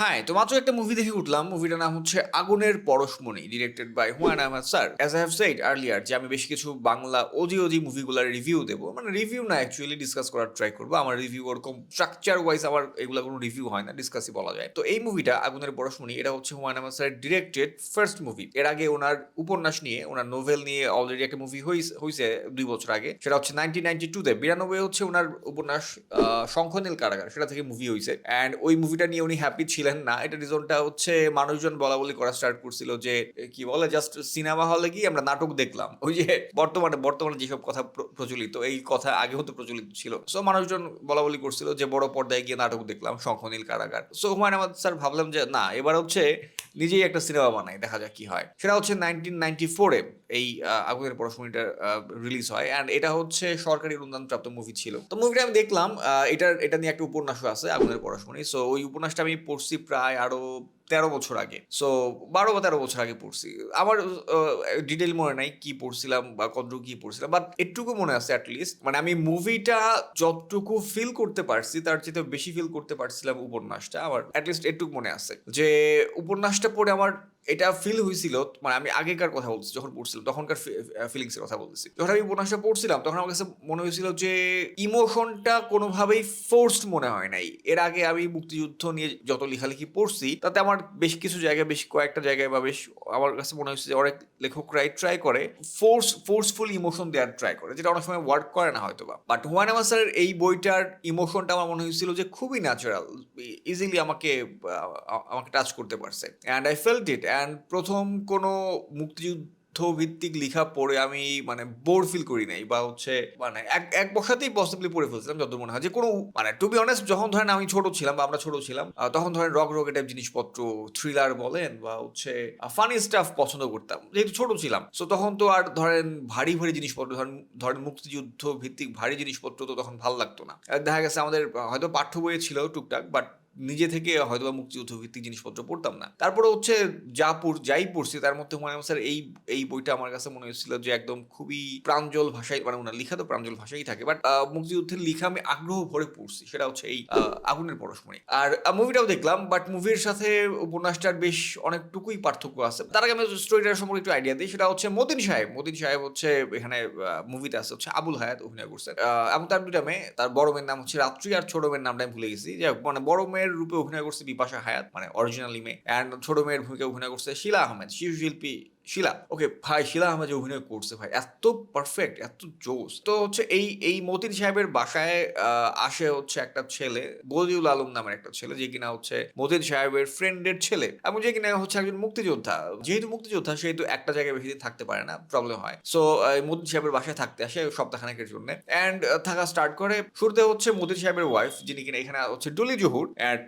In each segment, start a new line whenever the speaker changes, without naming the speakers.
হ্যাঁ তো মাত্র একটা মুভি দেখে উঠলাম। মুভিটার নাম হচ্ছে আগুনের পরশমণি directed by Humayun Ahmed sir. As I have said earlier যে আমি বেশ কিছু বাংলা ওজি ওজি মুভিগুলোর রিভিউ দেবো। মানে রিভিউ না অ্যাকচুয়ালি ডিসকাস করার ট্রাই করব। আমার রিভিউ ওরকম স্ট্রাকচার ওয়াইজ আমার এগুলো কোনো রিভিউ হয় না ডিসকাসই বলা যায়। তো এই মুভিটা আগুনের পরশমণি, এটা হচ্ছে Humayun Ahmed sir directed first movie এর আগে ওনার উপন্যাস নিয়ে, ওনার নোভেল নিয়ে অলরেডি একটা মুভি হয়েছে দুই বছর আগে। সেটা হচ্ছে নাইনটিন নাইনটি টুতে বিরানব্বই হচ্ছে ওনার উপন্যাস শঙ্খনীল কারাগার। সেটা থেকে মুভি হয়েছে অ্যান্ড ওই মুভিটা নিয়ে উনি হ্যাপি ছিলেন না, এটা রিজনটা হচ্ছে মানুষজন বলা বলি করা স্টার্ট করছিল যে কি বলে জাস্ট সিনেমা হলে গিয়ে আমরা নাটক দেখলাম। ওই যে বর্তমানে বর্তমানে যেসব কথা প্রচলিত, এই কথা আগে তো প্রচলিত ছিল। সো মানুষজন বলা বলি করছিল যে, বড় পর্দায় গিয়ে নাটক দেখলাম শঙ্খনীল কারাগার। সো হুমায়ুন আহমদ স্যার ভাবলাম যে, না, এবার হচ্ছে নিজেই একটা সিনেমা বানাই, দেখা যাক কি হয়। সেটা হচ্ছে নাইনটিন নাইনটি ফোরে এই আগুনের পড়াশুনিটা রিলিজ হয়। অ্যান্ড এটা হচ্ছে সরকারি অনুদানপ্রাপ্ত মুভি ছিল। তো মুভিটা আমি দেখলাম এটার, এটা নিয়ে একটা উপন্যাসও আছে আগুনের পড়াশুনি সো ওই উপন্যাসটা আমি পড়ছি প্রায় আরও তেরো বছর আগে। সো বারো বা তেরো বছর আগে পড়ছি। আমার ডিটেল মনে নাই কি পড়ছিলাম বা কতটুকু কি পড়ছিলাম বাট এটুকু মনে আছে অ্যাটলিস্ট মানে আমি মুভিটা যতটুকু ফিল করতে পারছি, তার চেয়ে বেশি ফিল করতে পারছিলাম উপন্যাসটা। আমার অ্যাটলিস্ট এটুকু মনে আছে যে, উপন্যাসটা পড়ে আমার এটা ফিল হয়েছিল মানে আমি আগেকার কথা বলছি যখন পড়ছিলাম, তখনকার ফিলিংসের কথা বলতেছি। যখন আমি উপন্যাসটা পড়ছিলাম, তখন আমার কাছে মনে হয়েছিল যে ইমোশনটা কোনোভাবেই ফোর্সড মনে হয় নাই। এর আগে আমি মুক্তিযুদ্ধ নিয়ে যত লেখালেখি পড়ছি, তাতে আমার বেশ কিছু জায়গায়, বেশ কয়েকটা জায়গায় বা বেশ আমার কাছে মনে হয়েছে যে অনেক লেখকরাই ট্রাই করে ফোর্স ফোর্সফুল ইমোশন দেওয়ার ট্রাই করে, যেটা অনেক সময় ওয়ার্ক করে না হয়তো বা। বাট হুয়ান আমার স্যারের এই বইটার ইমোশনটা আমার মনে হয়েছিল যে খুবই ন্যাচারাল ইজিলি আমাকে আমাকে টাচ করতে পারছে। And I felt it and প্রথম কোনো মুক্তিযুদ্ধ ভিত্তিক লেখা পড়ে আমি মানে বোর ফিল করি নাই বা হচ্ছে মানে এক এক বসাতেই পসিবলি পড়ে ফেলছিলাম যত মনে হয়। যে কোনো মানে টু বি অনেস্ট যখন ধরেন আমি ছোট ছিলাম বা আমরা ছোট ছিলাম তখন ধরেন রক রক টাইপ জিনিসপত্র থ্রিলার বলেন বা হচ্ছে ফানি স্টাফ পছন্দ করতাম। যেহেতু ছোট ছিলাম সো তখন তো আর ধরেন ভারী ভারী জিনিসপত্র, ধরেন ধরেন মুক্তিযুদ্ধ ভিত্তিক ভারী জিনিসপত্র তো তখন ভালো লাগতো না। দেখা গেছে আমাদের হয়তো পাঠ্য বইয়ে ছিল টুকটাক বাট নিজে থেকে হয়তো বা মুক্তিযুদ্ধ ভিত্তিক জিনিসপত্র পড়তাম না। তারপরে হচ্ছে যা পড়, যাই পড়ছি তার মধ্যে মনে স্যার এই এই বইটা আমার কাছে মনে হয়েছিল যে একদম খুবই প্রাঞ্জল ভাষায় মানে ওনার লেখা তো প্রাঞ্জল ভাষাই থাকে বাট মুক্তিযুদ্ধের লেখা আমি আগ্রহ ভরে পড়ছি, সেটা হচ্ছে এই আগুনের পরশমণি। আর মুভিটাও দেখলাম বাট মুভির সাথে উপন্যাসটার বেশ অনেকটুকুই পার্থক্য আছে। তার আগে আমি স্টোরিটার সম্পর্কে একটু আইডিয়া দিই, সেটা হচ্ছে মতিন সাহেব মতিন সাহেব হচ্ছে এখানে মুভিতে আছে হচ্ছে আবুল হায়াত, অভিনয় করছেন। এবং তার দুটা মেয়ে, তার বড় মেয়ের নাম হচ্ছে রাত্রি আর ছোট মেয়ের নামটা আমি ভুলে গেছি। যে মানে বড় মেয়ের রূপে অভিনয় করছে বিপাশা হায়াত মানে অরিজিনালি মেয়ে। অ্যান্ড ছোট মেয়ের ভূমিকা অভিনয় করছে শিলা আহমেদ শিশুশিল্পী শিলা ওকে ভাই, শিলা আহমেদ যে অভিনয় করছে ভাই, এত পারফেক্ট এত জোস তো হচ্ছে এই এই মতিন সাহেবের বাসায় আসে হচ্ছে একটা ছেলে, বদিউল আলম নামের একটা ছেলে, যে কিনা হচ্ছে মতিন সাহেবের ফ্রেন্ডের ছেলে এবং যে কিনা হচ্ছে একজন মুক্তিযোদ্ধা। যেহেতু মুক্তিযোদ্ধা, সেহেতু একটা জায়গায় বেশি দিন থাকতে পারে না প্রবলেম হয়। সো মতিন সাহেবের বাসায় থাকতে আসে সপ্তাহখানেকের জন্য অ্যান্ড থাকা স্টার্ট করে, শুরুতে হচ্ছে মতিন সাহেবের ওয়াইফ যিনি কিনা এখানে হচ্ছে ডলি জহুর অ্যান্ড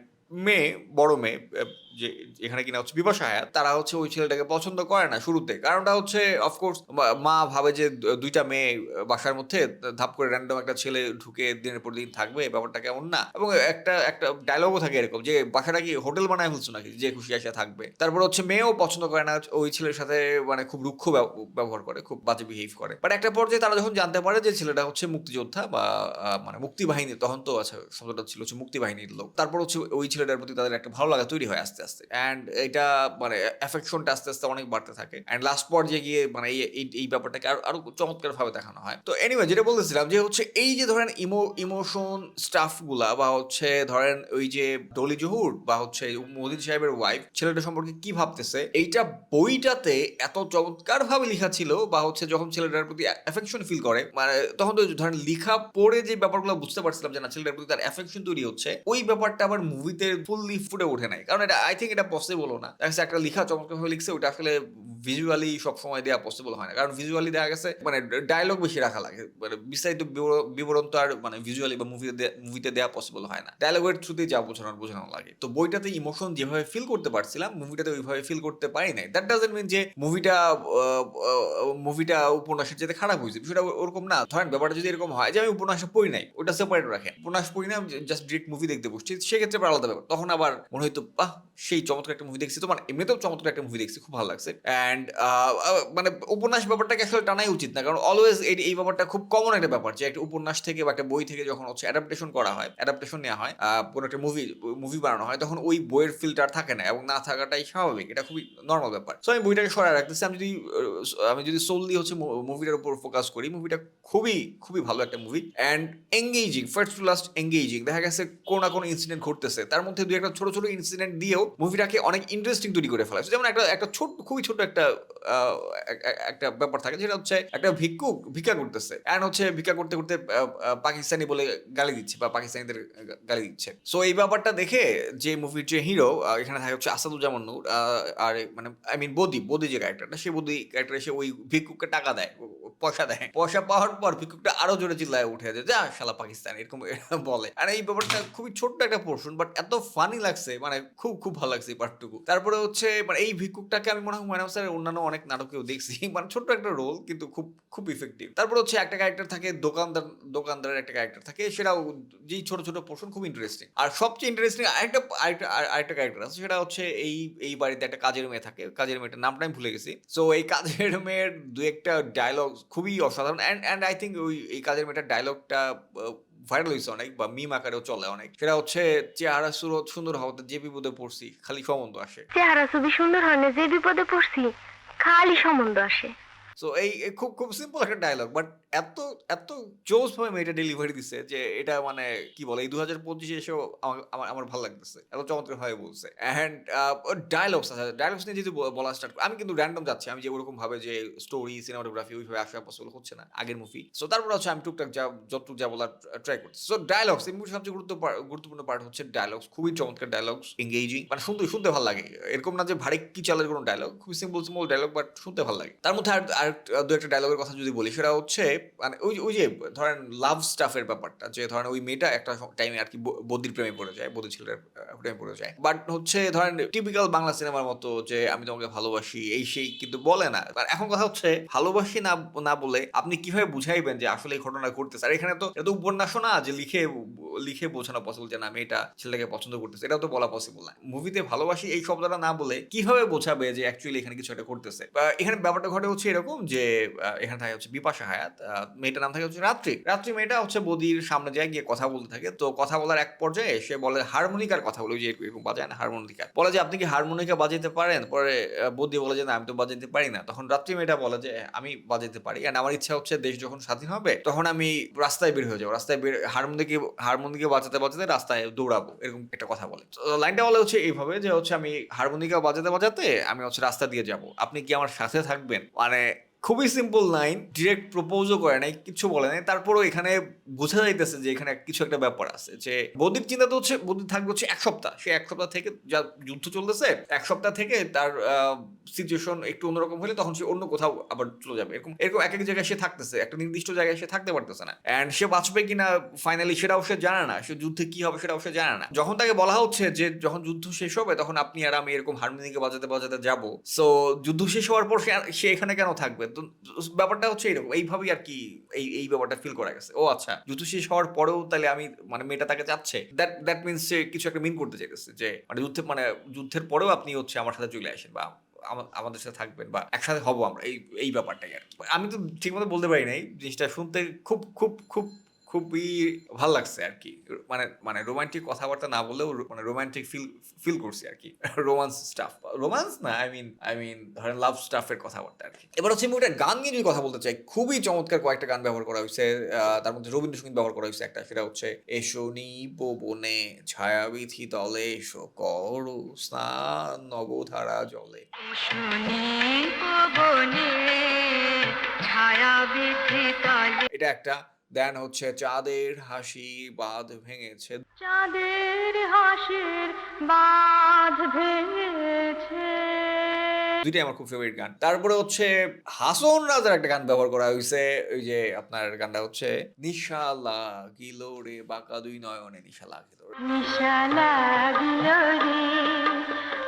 মেয়ে, বড় মেয়ে যে এখানে কিনা হচ্ছে বিপাশা তারা হচ্ছে ওই ছেলেটাকে পছন্দ করে না শুরুতে। কারণটা হচ্ছে অফকোর্স মা ভাবে যে দুইটা মেয়ে বাসার মধ্যে ধাপ করে র্যান্ডম একটা ছেলে ঢুকে দিনের পর দিন থাকবে ব্যাপারটা কেমন না? এবং একটা একটা ডায়লগও থাকে এরকম যে বাসাটা কি হোটেল বানায় ফেলছো নাকি? যে খুশি আসে থাকবে। তারপর হচ্ছে মেয়েও পছন্দ করে না, ওই ছেলের সাথে মানে খুব রুক্ষ ব্যব- ব্যবহার করে, খুব বাজে বিহেভ করে। বাট একটা পর্যায়ে তারা যখন জানতে পারে যে ছেলেটা হচ্ছে মুক্তিযোদ্ধা বা মানে মুক্তিবাহিনী, তখন তো আচ্ছা শব্দটা ছিল হচ্ছে মুক্তিবাহিনীর লোক। তারপর হচ্ছে ওই ছেলেটার প্রতি তাদের একটা ভালো লাগা তৈরি হয় আস্তে আস্তে। অ্যান্ড এটা মানে অ্যাফেকশনটা আস্তে আস্তে অনেক বাড়তে থাকে। অ্যান্ড লাস্ট পর্যায়ে গিয়ে মানে এই ব্যাপারটাকে আরও আরও চমৎকার ভাবে দেখানো হয়। তো এনিওয়ে যেটা বলতেছিলাম যে হচ্ছে এই যে ধরেন ইমো ইমোশন স্টাফগুলা বা হচ্ছে ধরেন ওই যে ডলি জহুর বা হচ্ছে মোদিন সাহেবের ওয়াইফ ছেলেটা সম্পর্কে কি ভাবতেছে, এইটা বইটাতে এত চমৎকার ভাবে লেখা ছিল বা হচ্ছে যখন ছেলেটার প্রতি অ্যাফেকশন ফিল করে মানে তখন তো ধরেন লেখা পড়ে যে ব্যাপারগুলো বুঝতে পারছিলাম যে না, ছেলেটার প্রতি তার অ্যাফেকশন তৈরি হচ্ছে, ওই ব্যাপারটা আবার মুভিতে ফুললি ফুটে ওঠে নাই। কারণ এটা আই থিঙ্ক এটা পসিবলও না। দেখা একটা লেখা চমৎকারভাবে লিখছে, ওটা আসলে ভিজুয়ালি সবসময় দেওয়া পসিবল হয় না। কারণ ভিজুয়ালি দেখা গেছে মানে ডায়লগ বেশি রাখা লাগে। মানে বিস্তারিত বিবরণ তো আর মানে ভিজুয়ালি বা মুভিতে মুভিতে দেওয়া পসিবল হয় না। ডায়লগের থ্রুতে যা বোঝানোর বোঝানো লাগে। তো বইটাতে ইমোশন যেভাবে ফিল করতে পারছিলাম মুভিটাতে ওইভাবে ফিল করতে পারি নাই। দ্যাট ডাজেন্ট মিন যে মুভিটা মুভিটা উপন্যাসের যেতে খারাপ হয়েছে। বিষয়টা ওরকম না। ধরেন ব্যাপারটা যদি এরকম হয় যে আমি উপন্যাস পড়ি নাই, ওটা সেপারেট রাখেন। উপন্যাস পড়ি না জাস্ট ডিরেক্ট মুভি দেখতে বসছি। সেক্ষেত্রে আলাদা ব্যাপার। তখন আবার মনে হইতো, বাহ সেই চমৎকার একটা মুভি দেখছি। তো মানে এমনিতেও চমৎকার একটা মুভি দেখছি, খুব ভালো লাগছে। অ্যান্ড মানে উপন্যাস ব্যাপারটাকে আসলে টানাই উচিত না। কারণ অলওয়েজ এই এই ব্যাপারটা খুব কমন একটা ব্যাপার যে একটা উপন্যাস থেকে বা একটা বই থেকে যখন হচ্ছে অ্যাডাপ্টেশন করা হয় অ্যাডাপ্টেশন নেওয়া হয় কোনো একটা মুভি মুভি বানানো হয়, তখন ওই বইয়ের ফিল্টার থাকে না এবং না থাকাটাই স্বাভাবিক। এটা খুবই নর্মাল ব্যাপার। সো আমি বইটাকে সরাই রাখতেছি। আমি যদি আমি যদি সোললি হচ্ছে মুভিটার উপর ফোকাস করি মুভিটা খুবই খুবই ভালো একটা movie and engaging first to last engaging দেখা গেছে কোনো না কোনো ইনসিডেন্ট ঘটতেছে। তার মধ্যে দুই একটা ছোট ছোট ইনসিডেন্ট দিয়েও মুভিটাকে অনেক ইন্টারেস্টিং তৈরি করে ফেলা। যেমন একটা একটা ছোট, খুবই ছোট একটা একটা ব্যাপার থাকে, যেটা হচ্ছে একটা ভিক্ষুক ভিক্ষা করতেছে। অ্যান্ড হচ্ছে ভিক্ষা করতে করতে পাকিস্তানি বলে গালি দিচ্ছে বা পাকিস্তানিদের গালি দিচ্ছে। সো এই ব্যাপারটা দেখে যে মুভির যে হিরো এখানে থাকে হচ্ছে আসাদুজ্জামান নূর আর মানে আই মিন বদি বদি যে ক্যারেক্টারটা সেই বদি ক্যারেক্টার এসে ওই ভিক্ষুককে টাকা দেয় পয়সা দেয়। পয়সা পাওয়ার পর ভিক্ষুকটা আরও জোরে চিল্লায় উঠে যায়, যা শালা পাকিস্তান, এরকম বলে। আর এই ব্যাপারটা খুবই ছোট্ট একটা পোর্শন বাট এত ফানি লাগছে মানে খুব খুব ভালো লাগছে এই পার্টটুকু। তারপরে হচ্ছে মানে এই ভিক্ষুকটাকে আমি মনে হয় হুমায়ুন স্যারের অন্যান্য অনেক নাটকেও দেখছি। মানে ছোট্ট একটা রোল কিন্তু খুব খুব ইফেক্টিভ তারপর হচ্ছে একটা ক্যারেক্টার থাকে, দোকানদার, দোকানদারের একটা ক্যারেক্টার থাকে, সেটাও যেই ছোট ছোট পোর্শন খুব ইন্টারেস্টিং আর সবচেয়ে ইন্টারেস্টিং আরেকটা আরেকটা, আর- আরেকটা ক্যারেক্টার আছে, সেটা হচ্ছে এই এই বাড়িতে একটা কাজের মেয়ে থাকে। কাজের মেয়েটার নামটা আমি ভুলে গেছি। সো এই কাজের মেয়ের দু একটা ডায়লগ খুবই অসাধারণ। অ্যান্ড অ্যান্ড আই থিঙ্ক ওই, এই কাজের মেয়েটার ডায়লগটা ভাইরাল হয়েছে অনেক বা মিম আকারেও চলে অনেক। সেটা হচ্ছে চেহারা সুরত সুন্দর হওয়াতে যে বিপদে পড়ছি, খালি সম্বন্ধ আসে।
চেহারা ছবি সুন্দর হয় না, যে বিপদে পড়ছি, খালি সম্বন্ধ আসে।
সো এই খুব খুব সিম্পল একটা ডায়লগ বাট এত এত জোস ভাবে মেয়েটা ডেলিভারি দিচ্ছে যে এটা মানে কি বলে, এই দু হাজার পঁচিশে এসেও আমার আমার ভালো লাগতেছে। এত চমৎকার ভাবে বলছে অ্যান্ড ডায়লগস আছে ডায়লগস নিয়ে যদি বলা স্টার্ট আমি কিন্তু র্যান্ডম যাচ্ছি। আমি যে ওরকম ভাবে যে স্টোরি সিনেমাটোগ্রাফি ওইভাবে আসা পসিবল হচ্ছে না, আগের মুভি সো তারপর হচ্ছে আমি টুকটাক যা, যতটুকু যা বলার ট্রাই করছি সো ডায়লগস এই মুভির সবচেয়ে গুরুত্ব গুরুত্বপূর্ণ পার্ট হচ্ছে ডায়লগস খুবই চমৎকার ডায়লগস এঙ্গেজিং মানে শুনতে শুনতে ভালো লাগে। এরকম না যে ভারী কি চালের কোনো ডায়লগ খুবই সিম্পল সিম্পল ডায়লগ বাট শুনতে ভালো লাগে। তার মধ্যে আর আর দু একটা ডায়লগের কথা যদি বলি, সেটা হচ্ছে মানে ওই ওই যে, ধরেন লাভ স্টাফের ব্যাপারটা, যে ধরেন ওই মেয়েটা একটা টাইমে আর কি ব- বদ্রির প্রেমে পড়ে যায় বদ্রি ছেলের প্রেমে পড়ে যায়। বাট হচ্ছে ধরেন টিপিক্যাল বাংলা সিনেমার মতো যে, আমি তোমাকে ভালোবাসি, এই সেই কিন্তু বলে না। আর এখন কথা হচ্ছে, ভালোবাসি না না বলে আপনি কীভাবে বুঝাইবেন যে আসলে এই ঘটনা ঘটতেছে? আর এখানে তো, এটা তো উপন্যাসও না যে লিখে লিখে বোঝানো পসিবল যে না আমি এটা ছেলেটাকে পছন্দ করতেছে, এটাও তো বলা পসিবল না। মুভিতে ভালোবাসি এই শব্দটা না বলে কীভাবে বোঝাবে যে অ্যাকচুয়ালি এখানে কিছু একটা করতেছে এখানে ব্যাপারটা ঘটে হচ্ছে এরকম যে এখানে থাকে হচ্ছে বিপাশা হায়াত মেয়েটার নাম থাকে হচ্ছে রাত্রি। রাত্রি মেয়েটা হচ্ছে বদির সামনে যায়, গিয়ে কথা বলতে থাকে। তো কথা বলার এক পর্যায়ে সে বলে হারমোনিকার কথা বলে যে এরকম বাজায় না, হারমোনিকা। বলে যে, আপনি কি হারমোনিকা বাজাইতে পারেন? পরে বদি বলে যে, না, আমি তো বাজাইতে পারি না। তখন রাত্রি মেয়েটা বলে যে, আমি বাজাইতে পারি। আর আমার ইচ্ছা হচ্ছে দেশ যখন স্বাধীন হবে, তখন আমি রাস্তায় বের হয়ে যাব। রাস্তায় বের, হারমোনিকে হারমোনিকে বাজাতে বাজাতে রাস্তায় দৌড়াবো, এরকম একটা কথা বলে। লাইনটা বলে হচ্ছে এইভাবে যে, হচ্ছে আমি হারমোনিকা বাজাতে বাজাতে আমি হচ্ছে রাস্তা দিয়ে যাব। আপনি কি আমার সাথে থাকবেন? মানে খুবই সিম্পল লাইন ডিরেক্ট প্রপোজও করে নাই, কিছু বলে নাই। তারপরও এখানে বোঝা যাইতেছে যে এখানে কিছু একটা ব্যাপার আছে যে বৌদ্ধিক চিন্তা তো হচ্ছে বৌদ্ধিক থাকবে হচ্ছে এক সপ্তাহ। সে এক সপ্তাহ থেকে যা যুদ্ধ চলতেছে, এক সপ্তাহ থেকে তার সিচুয়েশন একটু অন্যরকম হলে তখন সে অন্য কোথাও আবার চলে যাবে। এরকম এরকম এক এক জায়গায় সে থাকতেছে, একটা নির্দিষ্ট জায়গায় সে থাকতে পারতেছে না। অ্যান্ড সে বাঁচবে কিনা ফাইনালি সেটাও সে জানে না। সে যুদ্ধে কি হবে সেটাও সে জানে না। যখন তাকে বলা হচ্ছে যে যখন যুদ্ধ শেষ হবে, তখন আপনি আর আমি এরকম হারমোনিকে বাজাতে বাজাতে যাব। সো যুদ্ধ শেষ হওয়ার পর সে- সে এখানে কেন থাকবে? তো ব্যাপারটা হচ্ছে এরকম, এইভাবেই আর কি এই এই ব্যাপারটা ফিল করা গেছে। ও আচ্ছা যুদ্ধ শেষ হওয়ার পরেও তাহলে আমি মানে মেয়েটা তাকে চাচ্ছে? দ্যাট দ্যাট মিনস সে কিছু একটা মিন করতে চাইতেছে যে মানে যুদ্ধে মানে যুদ্ধের পরেও আপনি হচ্ছে আমার সাথে চলে আসেন বা আমাদের সাথে থাকবেন বা একসাথে হব আমরা, এই এই ব্যাপারটাই আর কি। আমি তো ঠিক মতো বলতে পারি নাই, জিনিসটা শুনতে খুব খুব খুব খুবই ভালো লাগছে আর কি মানে মানে রোমান্টিক কথাবার্তা না বললেও মানে রোমান্টিক ফিল ফিল করছি আর কি রোমান্স স্টাফ রোমান্স না আই মিন আই মিন ধরেন লাভ স্টাফের কথাবার্তা আর কি এবার হচ্ছে মুভিটার গান নিয়ে যদি কথা বলতে চাই খুবই চমৎকার কয়েকটা গান ব্যবহার করা হয়েছে তার মধ্যে রবীন্দ্রসঙ্গীত ব্যবহার করা হয়েছে একটা সেটা হচ্ছে এসো নিব বনে ছায়াবিথি তলে এসো করো স্নান নবধারা জলে। এটা একটা দেন হচ্ছে চাঁদের হাসি বাঁধ ভেঙেছে।
চাঁদের হাসির বাঁধ ভেঙেছে।
দুইটাই আমার খুব ফেভারিট গান। তারপরে হচ্ছে হাসন রাজার একটা গান ব্যবহার করা হয়েছে ওই যে আপনার গানটা হচ্ছে নিশা লাগিল রে বাঁকা দুই নয়নে নিশা লাগিল
নিশা লাগিল রে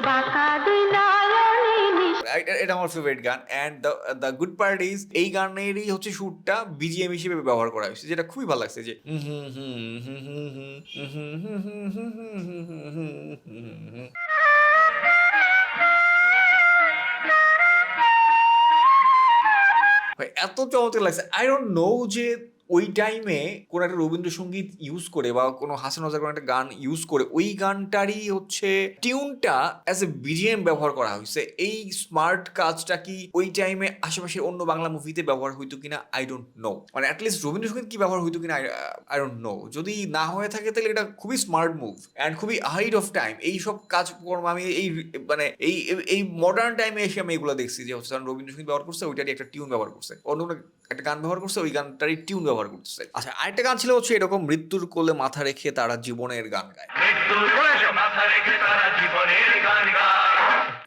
বাঁকা দুই নয়নে
এটা আমার ফেভারিট গান। And the the good part is এই গানেরই হচ্ছে সুরটা বিজিএম হিসেবে ব্যবহার করা হয়েছে, যেটা খুবই ভালো লাগছে যে এত চমৎকার লাগছে। আই ডোন্ট নো যে ওই টাইমে কোনো একটা রবীন্দ্রসঙ্গীত ইউজ করে বা কোনো হাসান হাজার কোনো একটা গান ইউজ করে, ওই গানটারই হচ্ছে টিউনটা অ্যাজ এ বিজিএম ব্যবহার করা হয়েছে। এই স্মার্ট কাজটা কি ওই টাইমে আশেপাশে অন্য বাংলা মুভিতে ব্যবহার হইতো কিনা? আই ডোন্ট নো মানে অ্যাটলিস্ট রবীন্দ্রসঙ্গীত কি ব্যবহার হইতো কিনা? আই ডোন্ট নো যদি না হয়ে থাকে তাহলে এটা খুবই স্মার্ট মুভ অ্যান্ড খুবই হাইড অফ টাইম এইসব কাজকর্ম আমি এই মানে এই এই মডার্ন টাইমে এসে আমি এগুলো দেখছি যে হচ্ছে রবীন্দ্রসঙ্গীত ব্যবহার করছে, ওইটারই একটা টিউন ব্যবহার করছে। অন্য একটা গান ব্যবহার করছে ওই গানটারই টিউন ব্যবহার করতেছে আচ্ছা আরেকটা গান ছিল হচ্ছে এরকম মৃত্যুর কোলে মাথা রেখে তারা জীবনের গান গায়।
মৃত্যুর বয়সে মাথা রেখে তারা জীবনের গান গায়।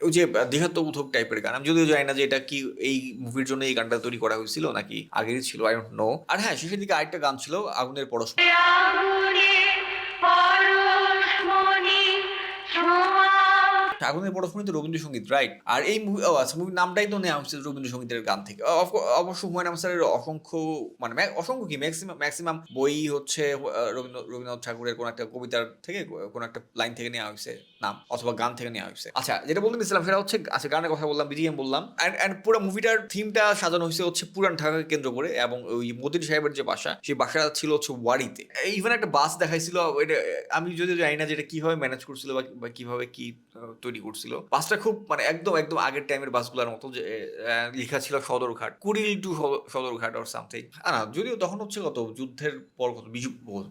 ওই যে দেহাত্ম উথক টাইপের গান। আমি যদিও জানি না যে এটা কি এই মুভির জন্য এই গানটা তৈরি করা হয়েছিল নাকি আগেরই ছিল আই ডোন্ট নো আর হ্যাঁ শেষের দিকে আরেকটা গান ছিল আগুনের পরশ
পরশমণি
তো রবীন্দ্রসঙ্গীত রাইট আর এই মুভি ও আচ্ছা মুভির নামটাই তো নেওয়া হচ্ছে রবীন্দ্রসঙ্গীতের গান থেকে। অবশ্য হুমায়ুন আহমেদ অসংখ্য মানে অসংখ্য কি ম্যাক্সিমাম ম্যাক্সিমাম বই হচ্ছে রবীন্দ্র, রবীন্দ্রনাথ ঠাকুরের কোনো একটা কবিতার থেকে, কোনো একটা লাইন থেকে নেওয়া হয়েছে, নাম, অথবা গান থেকে নেওয়া হয়েছে। আচ্ছা যেটা বলতে নিছিলাম সেটা হচ্ছে আচ্ছা গানের কথা বললাম বিজিএম বললাম অ্যান্ড অ্যান্ড পুরো মুভিটার থিমটা সাজানো হয়েছে হচ্ছে পুরান ঢাকাকে কেন্দ্র করে, এবং ওই মদির সাহেবের যে বাসা, সেই বাসা ছিল হচ্ছে ওয়ারিতে। ইভেন একটা বাস দেখাইছিল এটা আমি যদিও জানি না যে এটা কীভাবে ম্যানেজ করছিল বা কীভাবে কি তৈরি করছিল। বাসটা খুব মানে একদম একদম আগের টাইমের বাসগুলোর মতো যে লেখা ছিল Sadarghat, Kuril to Sadarghat or something না, যদিও তখন হচ্ছে কত, যুদ্ধের পর কত, বিশ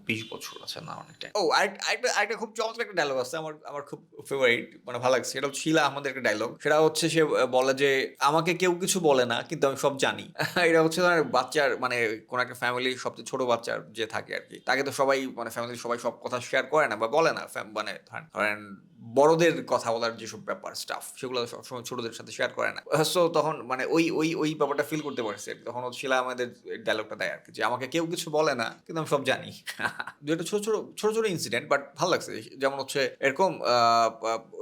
বিশ বছর আছে না অনেকটা ও আরেকটা আরেকটা খুব চমৎকার একটা ডায়লগ আছে আমার আমার খুব ফেভারিট মানে ভালো লাগছে, সেটা শিলা আমাদের একটা ডায়লগ সেটা হচ্ছে সে বলে যে, আমাকে কেউ কিছু বলে না, কিন্তু আমি সব জানি। এটা হচ্ছে ধরেন বাচ্চার মানে কোনো একটা ফ্যামিলির সবচেয়ে ছোট বাচ্চার যে থাকে আর কি, তাকে তো সবাই মানে ফ্যামিলির সবাই সব কথা শেয়ার করে না বা বলে না মানে ধরেন বড়দের কথা বলার যেসব ব্যাপার স্টাফ সেগুলো সবসময় ছোটদের সাথে শেয়ার করে না। সো তখন মানে ওই ওই ওই ব্যাপারটা ফিল করতে পারছে তখন শিলা আমাদের ডায়লগটা দেয় আর কি, যে আমাকে কেউ কিছু বলে না, কিন্তু আমি সব জানি। দুটো ছোট ছোট ছোট ছোট ইনসিডেন্ট বাট ভালো লাগছে। যেমন হচ্ছে এরকম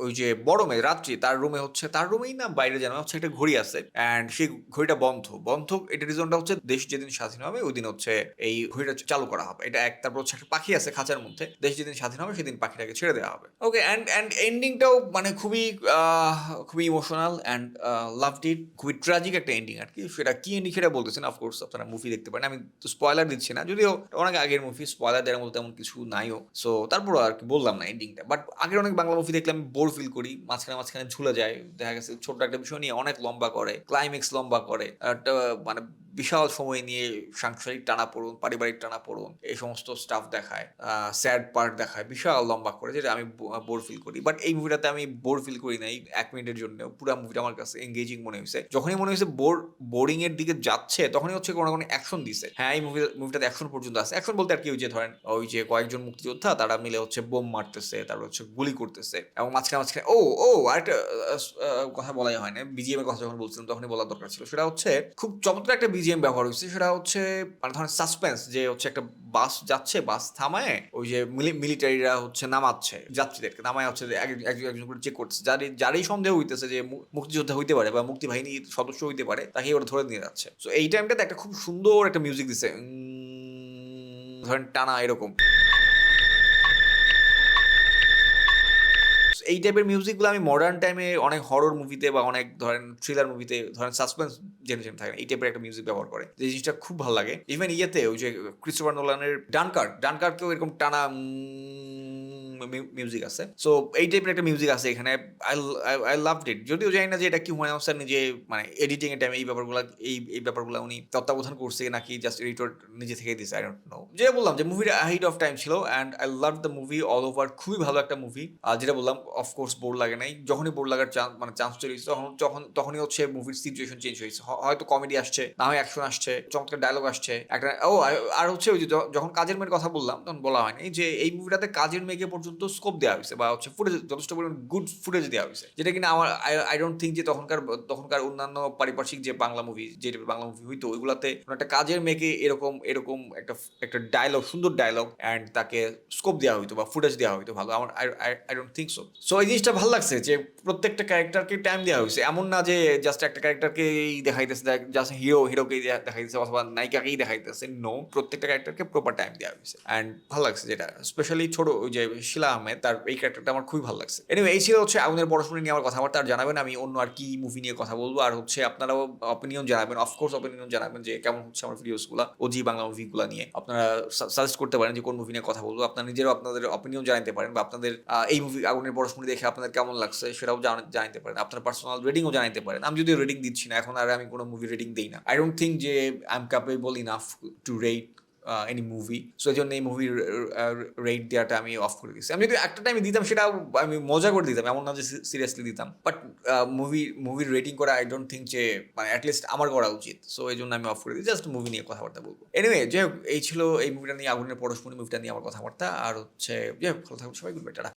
ওই যে বড় মেয়ে, রাত্রি, তার রুমে হচ্ছে, তার রুমেই না বাইরে যেন, হচ্ছে একটা ঘড়ি আছে অ্যান্ড সেই ঘড়িটা বন্ধ। বন্ধ, এটা রিজনটা হচ্ছে দেশ যেদিন স্বাধীন হবে, ওই দিন হচ্ছে এই ঘড়িটা চালু করা হবে। এটা এক, তারপর হচ্ছে একটা পাখি আছে খাঁচার মধ্যে, দেশ যেদিন স্বাধীন হবে, সেদিন পাখিটাকে ছেড়ে দেওয়া হবে। ওকে অ্যান্ড অ্যান্ড এন্ডিংটাও মানে খুবই খুবই ইমোশনাল অ্যান্ড লাভড ইট খুবই ট্র্যাজিক একটা এন্ডিং আর কি। সেটা কি এন্ডিং সেটা বলতেছেন অফকোর্স আপনারা মুভি দেখতে পারেন। আমি তো স্পয়লার দিচ্ছি না, যদিও অনেক আগের মুভি স্পয়লার দেওয়ার মতো তেমন কিছু নাইও সো তারপরও আর কি বললাম না এন্ডিংটা বাট আগের অনেক বাংলা মুভি দেখলে আমি বোর ফিল করি, মাঝখানে মাঝখানে ঝুলে যায়। দেখা গেছে ছোট্ট একটা বিষয় নিয়ে অনেক লম্বা করে ক্লাইম্যাক্স লম্বা করে। একটা মানে বিশাল সময় নিয়ে সাংসারিক টানা পড়ুন পারিবারিক টানা পড়ুন এই সমস্ত স্টাফ দেখায় স্যাড পার্ট দেখায়, বিশাল লম্বা করে, যেটা আমি বোর ফিল করি। বাট এই মুভিটাতে আমি বোর ফিল করি নাই এক মিনিটের জন্য। পুরো মুভিটা আমার কাছে এঙ্গেজিং মনে হয়েছে যখনই মনে হয়েছে বোর বোরিং এর দিকে যাচ্ছে, তখনই হচ্ছে কোনো কোনো অ্যাকশন দিছে। হ্যাঁ এই মুভি মুভিটাতে অ্যাকশন পর্যন্ত আছে। অ্যাকশন বলতে আর কি ওই যে ধরেন, ওই যে কয়েকজন মুক্তিযোদ্ধা, তারা মিলে হচ্ছে বোম মারতেছে, তারপর হচ্ছে গুলি করতেছে। এবং মাঝখানে মাঝখানে, ও ও, আরেকটা কথা বলাই হয় না। বিজিএম এর কথা যখন বলছিলাম, তখনই বলার দরকার ছিল। সেটা হচ্ছে খুব চমৎকার একটা বিজিএম ব্যবহার হয়েছে সেটা হচ্ছে মানে ধরেন সাসপেন্স যে হচ্ছে একটা বাস যাচ্ছে, বাস থামায়, ওই যে মিলিটারিরা হচ্ছে নামাচ্ছে, যাত্রীদেরকে, নামায় হচ্ছে একজন করে চেক করছে যার যারই সন্দেহ হইতেছে যে মুক্তিযোদ্ধা হইতে পারে বা মুক্তি বাহিনীর সদস্য হইতে পারে তাকে ওরা ধরে নিয়ে যাচ্ছে। তো এই টাইমটাতে একটা খুব সুন্দর একটা মিউজিক দিছে ধরেন টানা এরকম। এই টাইপের মিউজিকগুলো আমি মডার্ন টাইমে অনেক হরর মুভিতে বা অনেক ধরেন থ্রিলার মুভিতে ধরেন সাসপেন্স জেনারেশন থাকে এই টাইপের একটা মিউজিক ব্যবহার করে। যে জিনিসটা খুব ভালো লাগে। ইভেন ইয়েতে ওই যে ক্রিস্টোফার নোলানের ডানকার ডানকারকেও এরকম টানা মিউজিক আছে। সো এই টাইপের একটা মিউজিক আছে এখানে। আই লাভ ইট যদিও জানি না যে এটা কি হুমায়ুন স্যার নিজে মানে এডিটিং এর টাইমে এই ব্যাপারগুলো, এই এই ব্যাপারগুলো উনি তত্ত্বাবধান করছে নাকি জাস্ট এডিটর নিজে থেকে দিছে আই ডোন্ট নো যে বললাম যে মুভিটা হিট অফ টাইম ছিল and I love the movie all over খুবই ভালো একটা মুভি আর যেটা বললাম অফকোর্স বোর লাগে নাই। যখনই বোর লাগার চান্স মানে চান্স তৈরি হয়েছে তখন যখন তখনই হচ্ছে মুভির সিচুয়েশন চেঞ্জ হয়েছে। হয়তো কমেডি আসছে, না হয় অ্যাকশন আসছে, চমৎকার ডায়লগ আসছে। একটা ও আর- আর হচ্ছে ওই যে যখন কাজের মেয়ের কথা বললাম, তখন বলা হয়নি যে এই মুভিটাতে কাজের মেয়েকে পর্যন্ত স্কোপ দেওয়া হয়েছে বা হচ্ছে ফুটেজ যথেষ্ট পরিমাণ গুড ফুটেজ দেওয়া হয়েছে যেটা কিনা আমার আই ডোন্ট থিঙ্ক যে তখনকার তখনকার অন্যান্য পারিপার্শ্বিক যে বাংলা মুভি যে বাংলা মুভি হইতো, ওইগুলাতে একটা কাজের মেয়েকে এরকম এরকম একটা একটা ডায়লগ সুন্দর ডায়লগ অ্যান্ড তাকে স্কোপ দেওয়া হইতো বা ফুটেজ দেওয়া হইতো ভালো। আমার I don't think so so এই জিনিসটা ভালো লাগছে যে প্রত্যেকটা ক্যারেক্টারকে টাইম দেওয়া হয়েছে এমন না যে জাস্ট একটা ক্যারেক্টারকেই দেখাইতেছে জাস্ট হিরো হিরোকেই দেখাইতেছে অথবা নায়িকাকেই দেখাইতেছে। নো প্রত্যেকটা ক্যারেক্টারকে প্রপার টাইম দেওয়া হয়েছে অ্যান্ড ভালো লাগছে যেটা স্পেশালি ছোট, ওই যে শিলা আহমেদ তার এই ক্যারেক্টারটা আমার খুবই ভালো লাগছে। এনিওয়ে এই ছিল হচ্ছে আগুনের পড়াশোনা নিয়ে আমার কথাবার্তা জানাবেন আমি অন্য আর কি মুভি নিয়ে কথা বলব। আর হচ্ছে আপনারাও অপিনিয়ন জানাবেন অফকোর্স অপিনিয়ন জানাবেন যে কেমন হচ্ছে আমার ভিডিওসগুলো ওজি বাংলা মুভিগুলো নিয়ে। আপনারা সাজেস্ট করতে পারেন যে কোন মুভি নিয়ে কথা বলব। আপনারা নিজেরও আপনাদের অপিনিয়ন জানাতে পারেন, বা আপনাদের এই মুভি আগুনের পড়াশোনা দেখে আপনাদের কেমন লাগছে সেটাও জানা- জানাতে পারেন। আপনার পার্সোনাল রেটিংও জানাতে পারেন। আমি যদিও রেটিং দিচ্ছি না, এখন আর আমি কোনো মুভি রেটিং দিই না। আই ডোন্ট থিঙ্ক যে I am capable enough to rate any movie so এই জন্য এই মুভির রেট দেওয়াটা আমি অফ করে দিচ্ছি আমি যদি একটা টাইমে দিতাম, সেটা আমি মজা করে দিতাম, এমন না যে সিরিয়াসলি দিতাম। বাট মুভি মুভির রেটিং করা আই ডোন্ট থিঙ্ক যে মানে অ্যাটলিস্ট আমার করা উচিত। সো এই জন্য আমি অফ করে দিই। জাস্ট মুভি নিয়ে কথাবার্তা বলব। এনিওয়ে যে এই ছিল এই মুভিটা নিয়ে, আগুনের পরশমণি মুভিটা নিয়ে আমার কথাবার্তা। আর হচ্ছে যে হোক, ভালো থাকুন সবাই গুড টাটা।